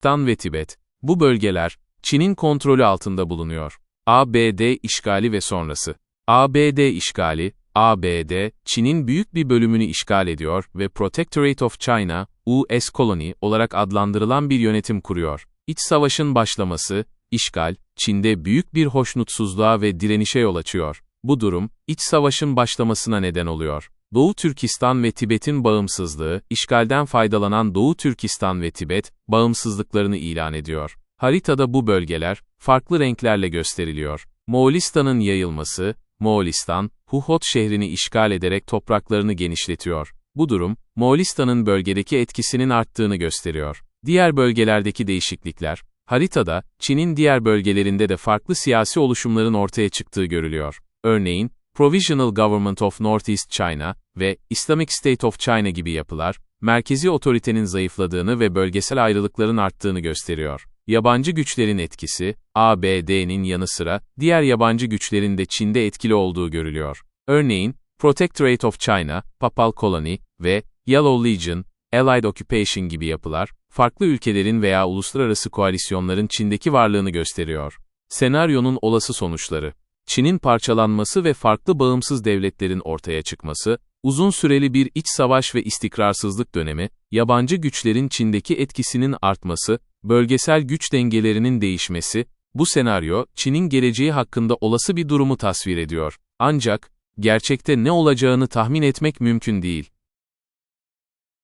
Türkistan ve Tibet. Bu bölgeler, Çin'in kontrolü altında bulunuyor. ABD işgali ve sonrası. ABD işgali, ABD, Çin'in büyük bir bölümünü işgal ediyor ve Protectorate of China, US Colony olarak adlandırılan bir yönetim kuruyor. İç savaşın başlaması, işgal, Çin'de büyük bir hoşnutsuzluğa ve direnişe yol açıyor. Bu durum, iç savaşın başlamasına neden oluyor. Doğu Türkistan ve Tibet'in bağımsızlığı, işgalden faydalanan Doğu Türkistan ve Tibet, bağımsızlıklarını ilan ediyor. Haritada bu bölgeler, farklı renklerle gösteriliyor. Moğolistan'ın yayılması, Moğolistan, Huhot şehrini işgal ederek topraklarını genişletiyor. Bu durum, Moğolistan'ın bölgedeki etkisinin arttığını gösteriyor. Diğer bölgelerdeki değişiklikler, haritada, Çin'in diğer bölgelerinde de farklı siyasi oluşumların ortaya çıktığı görülüyor. Örneğin, Provisional Government of Northeast China ve Islamic State of China gibi yapılar, merkezi otoritenin zayıfladığını ve bölgesel ayrılıkların arttığını gösteriyor. Yabancı güçlerin etkisi, ABD'nin yanı sıra, diğer yabancı güçlerin de Çin'de etkili olduğu görülüyor. Örneğin, Protectorate of China, Papal Colony ve Yellow Legion, Allied Occupation gibi yapılar, farklı ülkelerin veya uluslararası koalisyonların Çin'deki varlığını gösteriyor. Senaryonun olası sonuçları Çin'in parçalanması ve farklı bağımsız devletlerin ortaya çıkması, uzun süreli bir iç savaş ve istikrarsızlık dönemi, yabancı güçlerin Çin'deki etkisinin artması, bölgesel güç dengelerinin değişmesi, bu senaryo, Çin'in geleceği hakkında olası bir durumu tasvir ediyor. Ancak, gerçekte ne olacağını tahmin etmek mümkün değil.